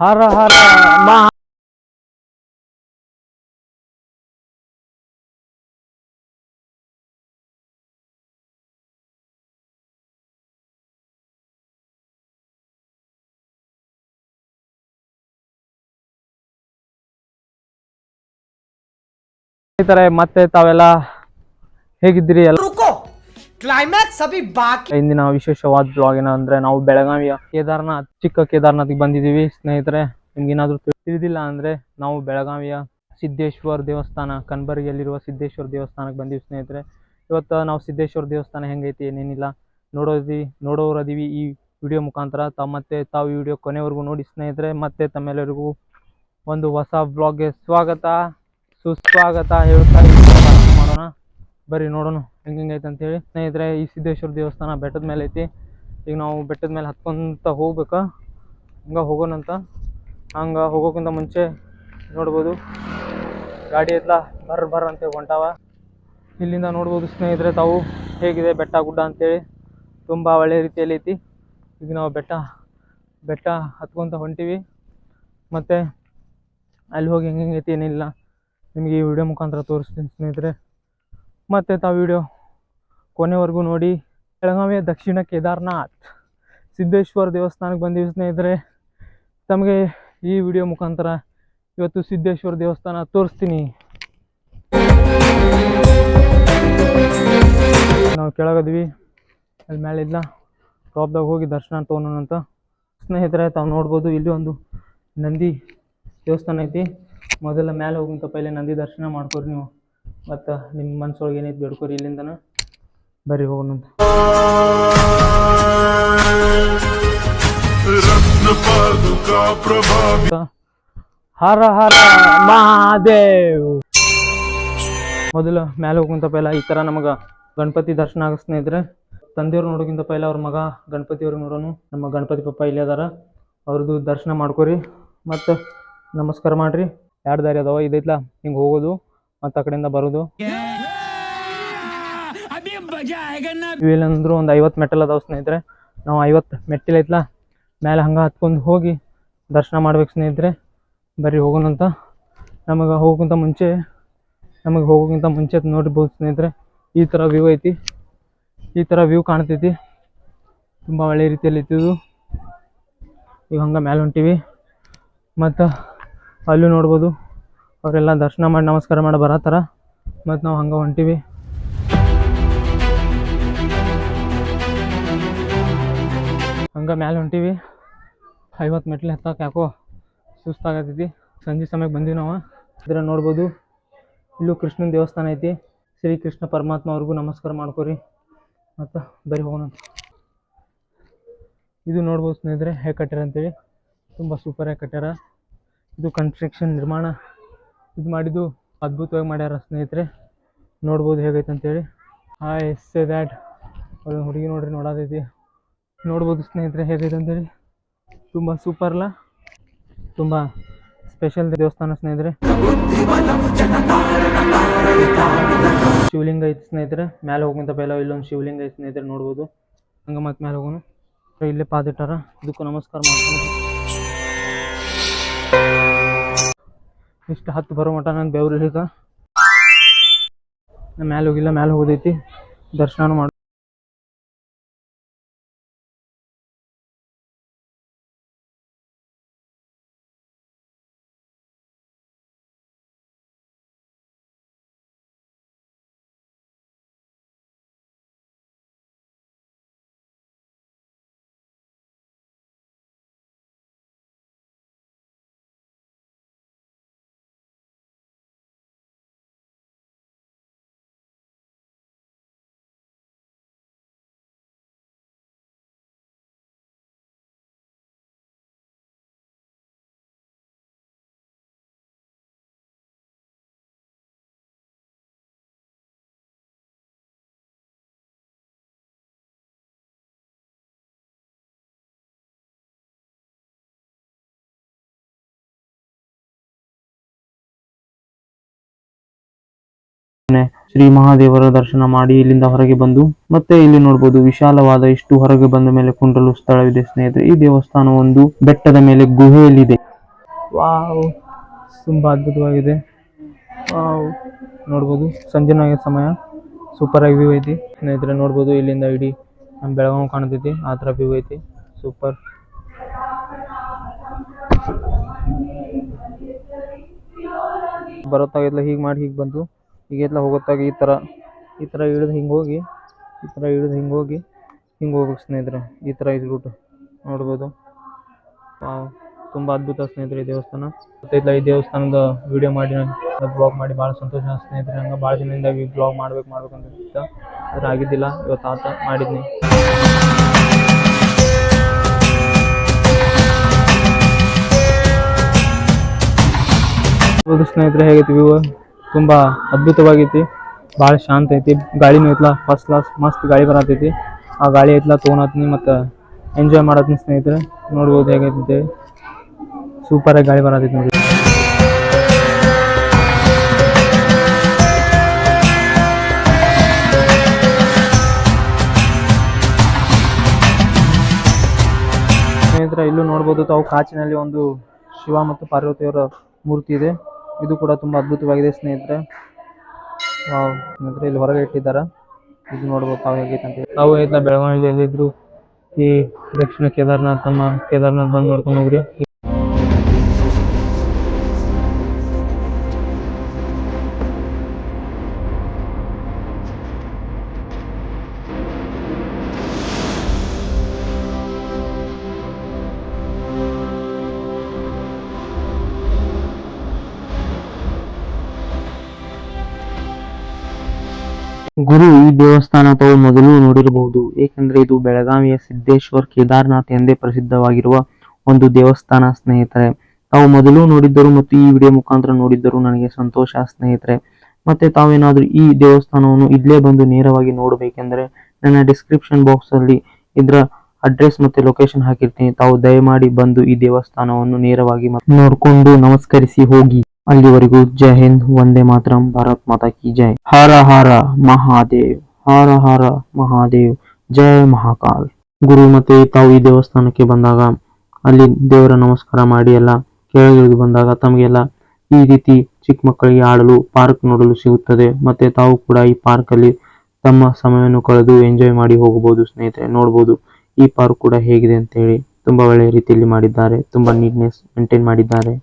ಹರ ಹರ ಮಹಾ ಮತ್ತೆ ತಾವೆಲ್ಲ ಹೇಗಿದ್ದೀರಿ? ಎಲ್ಲ ಕ್ಲೈಮ್ಯಾಕ್ಸ್ ಅಭಿ ಬಾಕಿ ಇಂದಿನ ವಿಶೇಷವಾದ ಬ್ಲಾಗ್ ಏನಂದ್ರೆ ನಾವು ಬೆಳಗಾವಿಯ ಕೇದಾರ್ನಾಥ್, ಚಿಕ್ಕ ಕೇದಾರ್ನಾಥ್ಗೆ ಬಂದಿದ್ದೀವಿ ಸ್ನೇಹಿತರೆ. ನಿಮ್ಗೇನಾದ್ರೂ ತಿಳಿದಿಲ್ಲ ಅಂದ್ರೆ ನಾವು ಬೆಳಗಾವಿಯ ಸಿದ್ದೇಶ್ವರ ದೇವಸ್ಥಾನ ಕನ್ಬರ್ಗಿಯಲ್ಲಿರುವ ಸಿದ್ದೇಶ್ವರ ದೇವಸ್ಥಾನಕ್ಕೆ ಬಂದೀವಿ ಸ್ನೇಹಿತರೆ. ಇವತ್ತು ನಾವು ಸಿದ್ದೇಶ್ವರ ದೇವಸ್ಥಾನ ಹೆಂಗೈತಿ ಏನೇನಿಲ್ಲ ನೋಡೋದಿ ನೋಡೋರದೀವಿ ಈ ವಿಡಿಯೋ ಮುಖಾಂತರ. ತಾವು ಮತ್ತೆ ತಾವು ಈ ವಿಡಿಯೋ ಕೊನೆವರೆಗೂ ನೋಡಿ ಸ್ನೇಹಿತರೆ. ಮತ್ತೆ ತಮ್ಮೆಲ್ಲರಿಗೂ ಒಂದು ಹೊಸ ಬ್ಲಾಗ್ಗೆ ಸ್ವಾಗತ. ಸುಸ್ವಾಗತ ಹೇಳ್ತಾ ಮಾಡೋಣ ಬರ್ರಿ ನೋಡೋಣ. ಐತೆ ಅಂತೇಳಿ, ಸ್ನೇಹಿತರೆ, ಈ ಸಿದ್ದೇಶ್ವರ ದೇವಸ್ಥಾನ ಬೆಟ್ಟದ ಮೇಲೆ ಐತಿ. ಈಗ ನಾವು ಬೆಟ್ಟದ ಮೇಲೆ ಹತ್ಕೊಂತ ಹೋಗ್ಬೇಕು? ಹಂಗೆ ಹೋಗೋಣಂತ ಹಂಗೆ ಹೋಗೋಕ್ಕಿಂತ ಮುಂಚೆ ನೋಡ್ಬೋದು. ಗಾಡಿ ಎಲ್ಲ ಬರ್ರ ಬರ್ರ ಅಂತೇಳಿ ಹೊಂಟಾವ. ಇಲ್ಲಿಂದ ನೋಡ್ಬೋದು ಸ್ನೇಹಿತರೆ, ತಾವು ಹೇಗಿದೆ ಬೆಟ್ಟ ಗುಡ್ಡ ಅಂತೇಳಿ. ತುಂಬ ಒಳ್ಳೆ ರೀತಿಯಲ್ಲಿ ಐತಿ. ಈಗ ನಾವು ಬೆಟ್ಟ ಬೆಟ್ಟ ಹತ್ಕೊಂತ ಹೊಂಟೀವಿ. ಮತ್ತು ಅಲ್ಲಿ ಹೋಗಿ ಹೆಂಗೆ ಹೆಂಗೈತಿ ಏನಿಲ್ಲ. ನಿಮಗೆ ಈ ವಿಡಿಯೋ ಮುಖಾಂತರ ತೋರಿಸ್ತೀನಿ ಸ್ನೇಹಿತರೆ. ಮತ್ತು ತಾವು ವಿಡಿಯೋ ಕೊನೆವರೆಗೂ ನೋಡಿ. ಬೆಳಗಾವಿಯ ದಕ್ಷಿಣ ಕೇದಾರ್ನಾಥ್ ಸಿದ್ದೇಶ್ವರ ದೇವಸ್ಥಾನಕ್ಕೆ ಬಂದೀವಿ ಸ್ನೇಹಿತರೆ. ತಮಗೆ ಈ ವಿಡಿಯೋ ಮುಖಾಂತರ ಇವತ್ತು ಸಿದ್ದೇಶ್ವರ ದೇವಸ್ಥಾನ ತೋರಿಸ್ತೀನಿ. ನಾವು ಕೆಳಗದ್ವಿ. ಅಲ್ಲಿ ಮೇಲೆ ಇಲ್ಲ ಟಾಪ್ದಾಗ ಹೋಗಿ ದರ್ಶನ ತೊಗೊಳೋಣಂತ ಸ್ನೇಹಿತರೆ, ತಾವು ನೋಡ್ಬೋದು, ಇಲ್ಲಿ ಒಂದು ನಂದಿ ದೇವಸ್ಥಾನ ಐತಿ. ಮೊದಲ ಮೇಲೆ ಹೋಗುವಂತ ಪೈಲೆ ನಂದಿ ದರ್ಶನ ಮಾಡ್ಕೊರಿ ನೀವು. ಮತ್ತು ನಿಮ್ಮ ಮನಸ್ಸೊಳಗೆ ಏನೈತಿ ಬೇಡ್ಕೊರಿ ಇಲ್ಲಿಂದನ. ಬರಿ ಹೋಗೋಣಂತ ಹರ ಹರ ಮಹಾದೇವ್. ಮೊದಲು ಮ್ಯಾಲೆ ಹೋಗುವಂತ ಪೈಲ ಈ ತರ ನಮಗ ಗಣಪತಿ ದರ್ಶನ ಆಗ ಸ್ನೇಹಿತರೆ, ತಂದೆಯವ್ರು ನೋಡೋಕ್ಕಿಂತ ಪೈಲ ಅವ್ರ ಮಗ ಗಣಪತಿ ಅವ್ರಿಗೆ ನೋಡೋನು, ನಮ್ಮ ಗಣಪತಿ ಪಪ್ಪ ಇಲ್ಲೇ ಅದಾರ. ಅವ್ರದ್ದು ದರ್ಶನ ಮಾಡ್ಕೋರಿ, ಮತ್ತು ನಮಸ್ಕಾರ ಮಾಡ್ರಿ. ಎರಡು ದಾರಿ ಅದಾವ? ಇದೈತ್ಲ ಹಿಂಗೆ ಹೋಗೋದು, ಮತ್ತೆ ಆ ಕಡೆಯಿಂದ ಬರೋದು. ಇವೇನಂದ್ರು ಒಂದು ಐವತ್ತು ಮೆಟ್ಟಲ್ ಅದಾವ ಸ್ನೇಹಿತರೆ. ನಾವು ಐವತ್ತು ಮೆಟ್ಟಿಲ್ ಐತ್ಲ ಮೇಲೆ ಹಂಗೆ ಹತ್ಕೊಂಡು ಹೋಗಿ ದರ್ಶನ ಮಾಡ್ಬೇಕು ಸ್ನೇಹಿತರೆ. ಬರ್ರಿ ಹೋಗೋಣಂತ ನಮಗೆ ಹೋಗೋಕ್ಕಿಂತ ಮುಂಚೆ, ನಮಗೆ ಹೋಗೋಕ್ಕಿಂತ ಮುಂಚೆ ನೋಡಿರ್ಬೋದು ಸ್ನೇಹಿತರೆ. ಈ ಥರ ವ್ಯೂ ಐತಿ. ಈ ಥರ ವ್ಯೂ ಕಾಣ್ತೈತಿ. ತುಂಬ ಒಳ್ಳೆ ರೀತಿಯಲ್ಲಿ ಇತ್ತು ಈಗ ಹಂಗೆ ಮೇಲೆ ಹೊಂಟೀವಿ. ಮತ್ತು ಅಲ್ಲೂ ನೋಡ್ಬೋದು. ಅವರೆಲ್ಲ ದರ್ಶನ ಮಾಡಿ ನಮಸ್ಕಾರ ಮಾಡಿ ಬರತ್ತಾರ. ಮತ್ತು ನಾವು ಹಂಗೆ ಹೊಂಟೀವಿ. ಹಂಗೆ ಮ್ಯಾಲೆ ಹೊಂಟೀವಿ. ಐವತ್ತು ಮೆಟ್ಲು ಹತ್ತಕ್ಕೆ ಯಾಕೋ ಸುಸ್ತಾಗತ್ತೈತಿ ಸಂಜೆ ಸಮಯಕ್ಕೆ ಬಂದೀವಿ ನಾವು. ಇದ್ರ ನೋಡ್ಬೋದು. ಇಲ್ಲೂ ಕೃಷ್ಣನ ದೇವಸ್ಥಾನ ಐತಿ. ಶ್ರೀ ಕೃಷ್ಣ ಪರಮಾತ್ಮ ಅವ್ರಿಗೂ ನಮಸ್ಕಾರ ಮಾಡ್ಕೊರಿ. ಮತ್ತು ಬರೀ ಹೋಗೋಣ ಇದು ನೋಡ್ಬೋದು ಸ್ನೇಹಿತರೆ ಹೇಗೆ ಕಟ್ಟ್ಯಾರ ಅಂತೇಳಿ. ತುಂಬ ಸೂಪರಾಗಿ ಕಟ್ಟ್ಯಾರ ಇದು ಕನ್ಸ್ಟ್ರಕ್ಷನ್ ನಿರ್ಮಾಣ. ಇದು ಮಾಡಿದ್ದು ಅದ್ಭುತವಾಗಿ ಮಾಡ್ಯಾರ ಸ್ನೇಹಿತರೆ. ನೋಡ್ಬೋದು ಹೇಗೈತೆ ಅಂತೇಳಿ. ಹಾಯ್ ಎ ದ್ಯಾಟ್ ಅವ್ರ ಹುಡುಗಿ ನೋಡ್ರಿ ನೋಡೋದೈತಿ ನೋಡ್ಬೋದು ಸ್ನೇಹಿತರೆ ಹೇಗಿದೆ ಅಂತೇಳಿ. ತುಂಬ ಸೂಪರ್ಲ ತುಂಬ ಸ್ಪೆಷಲ್ ದೇವಸ್ಥಾನ ಸ್ನೇಹಿತರೆ. ಶಿವಲಿಂಗ ಐತೆ ಸ್ನೇಹಿತರೆ. ಮೇಲೆ ಹೋಗಿಂತ ಪೈಲ ಇಲ್ಲೊಂದು ಶಿವಲಿಂಗ ಐತೆ ಸ್ನೇಹಿತರೆ, ನೋಡ್ಬೋದು. ಹಂಗೆ ಮತ್ತೆ ಮೇಲೆ ಹೋಗೋಣ. ಇಲ್ಲೇ ಪಾದಿಟ್ಟಾರ ಇದಕ್ಕೂ ನಮಸ್ಕಾರ ಮಾಡ್ತೀನಿ. ಇಷ್ಟು ಹತ್ತು ಬರೋ ಮಟ ನಾನು ಬೆವ್ರು ನಾ ಮ್ಯಾಲೆ ಹೋಗಿಲ್ಲ, ಮ್ಯಾಲೆ ಹೋಗೋದೈತಿ. ದರ್ಶನ ಮಾಡಿ. ಶ್ರೀ ಮಹಾದೇವರ ದರ್ಶನ ಮಾಡಿ ಇಲ್ಲಿಂದ ಹೊರಗೆ ಬಂದು, ಮತ್ತೆ ಇಲ್ಲಿ ನೋಡಬಹುದು ವಿಶಾಲವಾದ ಇಷ್ಟು ಹೊರಗೆ ಬಂದ ಮೇಲೆ ಕುಂಡಲು ಸ್ಥಳವಿದೆ ಸ್ನೇಹಿತರೆ. ಈ ದೇವಸ್ಥಾನ ಒಂದು ಬೆಟ್ಟದ ಮೇಲೆ ಗುಹೆಯಲ್ಲಿದೆ. ವಾವ್, ತುಂಬಾ ಅದ್ಭುತವಾಗಿದೆ. ವಾವ್ ನೋಡಬಹುದು ಸಂಜೆನ ಸಮಯ. ಸೂಪರ್ ಆಗಿ ವ್ಯೂ ಐತಿ. ಸ್ನೇಹಿತರೆ ನೋಡಬಹುದು ಇಲ್ಲಿಂದ ಇಡೀ ನಮ್ಮ ಬೆಳಗಾವಿ ಕಾಣ್ತೈತಿ. ಆ ತರ ವ್ಯೂ ಐತಿ. ಸೂಪರ್. ಬರೋತ್ತಾಗಿಲ್ಲ ಹೀಗೆ ಮಾಡಿ ಹೀಗೆ ಬಂದು. ಹೀಗೆಲ್ಲ ಹೋಗೋತ್ತಾಗ ಈ ಥರ ಈ ಥರ ಇಳಿದು ಹಿಂಗೆ ಹೋಗಿ, ಈ ಥರ ಇಳಿದು ಹಿಂಗೆ ಹೋಗಿ, ಹಿಂಗೆ ಹೋಗ್ಬೇಕು ಸ್ನೇಹಿತರೆ. ಈ ಥರ ಇದು ರೂಟ್ ನೋಡ್ಬೋದು ತುಂಬ ಅದ್ಭುತ ಸ್ನೇಹಿತರೆ ಈ ದೇವಸ್ಥಾನ. ಗೊತ್ತಿಲ್ಲ ಈ ದೇವಸ್ಥಾನದ ವಿಡಿಯೋ ಮಾಡಿ ಬ್ಲಾಗ್ ಮಾಡಿ ಭಾಳ ಸಂತೋಷ ಸ್ನೇಹಿತರೆ. ಹಂಗೆ ಭಾಳ ದಿನದಿಂದ ಈ ಬ್ಲಾಗ್ ಮಾಡ್ಬೇಕು ಮಾಡ್ಬೇಕು ಅಂತ ಆದರೆ ಆಗಿದ್ದಿಲ್ಲ, ಇವತ್ತು ಆತ ಮಾಡಿದ್ನಿ. ಸ್ನೇಹಿತರೆ ಹೇಗೈತಿ ವ್ಯೂ ತುಂಬ ಅದ್ಭುತವಾಗೈತಿ ಭಾಳ ಶಾಂತ ಐತಿ. ಗಾಳಿನೂ ಐತ್ಲ ಫಸ್ಟ್ ಕ್ಲಾಸ್ ಮಸ್ತ್ ಗಾಳಿ ಬರತೈತಿ. ಆ ಗಾಳಿ ಐತ್ಲ ತೊಗೊಳತ್ನಿ ಮತ್ತು ಎಂಜಾಯ್ ಮಾಡತ್ನಿ ಸ್ನೇಹಿತರೆ, ನೋಡ್ಬೋದು ಹೇಗೈತಿ ಸೂಪರಾಗಿ ಗಾಳಿ ಬರತೈತಿ ನೋಡಿ ಸ್ನೇಹಿತರೆ, ಇಲ್ಲೂ ನೋಡ್ಬೋದು ತಾವು ಕಾಚಿನಲ್ಲಿ ಒಂದು ಶಿವ ಮತ್ತು ಪಾರ್ವತಿಯವರ ಮೂರ್ತಿ ಇದೆ. ಇದು ಕೂಡ ತುಂಬಾ ಅದ್ಭುತವಾಗಿದೆ, ಸ್ನೇಹಿತರೆ. ವಾವ್, ಸ್ನೇಹಿತರೆ, ಇಲ್ಲಿ ಹೊರಗೆ ಇಟ್ಟಿದ್ದಾರೆ. ಇದು ನೋಡ್ಬೋದು ತಾವು ಹೇಗೈತೆ ಅಂತ. ತಾವು ಐತ್ಲ ಬೆಳಗಾವಿಯಲ್ಲಿ ಎಲ್ಲಿದ್ರು ಈ ದಕ್ಷಿಣ ಕೇದಾರ್ನಾಥ್ ನಮ್ಮ ಕೇದಾರ್ನಾಥ್ ಬಂದು ನೋಡ್ಕೊಂಡು ಹೋಗ್ರಿ. ಗುರು ಈ ದೇವಸ್ಥಾನ ತಾವು ಮೊದಲು ನೋಡಿರಬಹುದು. ಏಕೆಂದರೆ ಇದು ಬೆಳಗಾವಿಯ ಸಿದ್ದೇಶ್ವರ್ ಕೇದಾರ್ನಾಥ್ ಎಂದೇ ಪ್ರಸಿದ್ಧವಾಗಿರುವ ಒಂದು ದೇವಸ್ಥಾನ, ಸ್ನೇಹಿತರೆ. ತಾವು ಮೊದಲು ನೋಡಿದ್ದರು ಮತ್ತು ಈ ವಿಡಿಯೋ ಮುಖಾಂತರ ನೋಡಿದ್ದರು ನನಗೆ ಸಂತೋಷ, ಸ್ನೇಹಿತರೆ. ಮತ್ತೆ ತಾವೇನಾದ್ರೂ ಈ ದೇವಸ್ಥಾನವನ್ನು ಇಲ್ಲೇ ಬಂದು ನೇರವಾಗಿ ನೋಡಬೇಕೆಂದರೆ ನನ್ನ ಡಿಸ್ಕ್ರಿಪ್ಷನ್ ಬಾಕ್ಸ್ ಅಲ್ಲಿ ಇದರ ಅಡ್ರೆಸ್ ಮತ್ತೆ ಲೊಕೇಶನ್ ಹಾಕಿರ್ತೀನಿ. ತಾವು ದಯಮಾಡಿ ಬಂದು ಈ ದೇವಸ್ಥಾನವನ್ನು ನೇರವಾಗಿ ನೋಡಿಕೊಂಡು ನೋಡ್ಕೊಂಡು ನಮಸ್ಕರಿಸಿ ಹೋಗಿ. ಅಲ್ಲಿವರೆಗೂ ಜೈ ಹಿಂದ್, ವಂದೇ ಮಾತರಂ, ಭಾರತ್ ಮಾತಾ ಕಿ ಜೈ. ಹರ ಹರ ಮಹಾದೇವ್, ಹರ ಹರ ಮಹಾದೇವ್, ಜೈ ಮಹಾಕಾಲ್. ಗುರು ಮತ್ತೆ ತಾವು ಈ ದೇವಸ್ಥಾನಕ್ಕೆ ಬಂದಾಗ, ಅಲ್ಲಿ ದೇವರ ನಮಸ್ಕಾರ ಮಾಡಿ ಎಲ್ಲ ಕೆಳಗಿಳಿದು ಬಂದಾಗ ತಮಗೆಲ್ಲ ಈ ರೀತಿ ಚಿಕ್ಕ ಮಕ್ಕಳಿಗೆ ಆಡಲು, ಪಾರ್ಕ್ ನೋಡಲು ಸಿಗುತ್ತದೆ. ಮತ್ತೆ ತಾವು ಕೂಡ ಈ ಪಾರ್ಕ್ ಅಲ್ಲಿ ತಮ್ಮ ಸಮಯವನ್ನು ಕಳೆದು ಎಂಜಾಯ್ ಮಾಡಿ ಹೋಗಬಹುದು, ಸ್ನೇಹಿತರೆ. ನೋಡಬಹುದು ಈ ಪಾರ್ಕ್ ಕೂಡ ಹೇಗಿದೆ ಅಂತ ಹೇಳಿ ತುಂಬಾ ಒಳ್ಳೆಯ ರೀತಿಯಲ್ಲಿ ಮಾಡಿದ್ದಾರೆ, ತುಂಬಾ ನೀಟ್ನೆಸ್ ಮೇಂಟೈನ್ ಮಾಡಿದ್ದಾರೆ.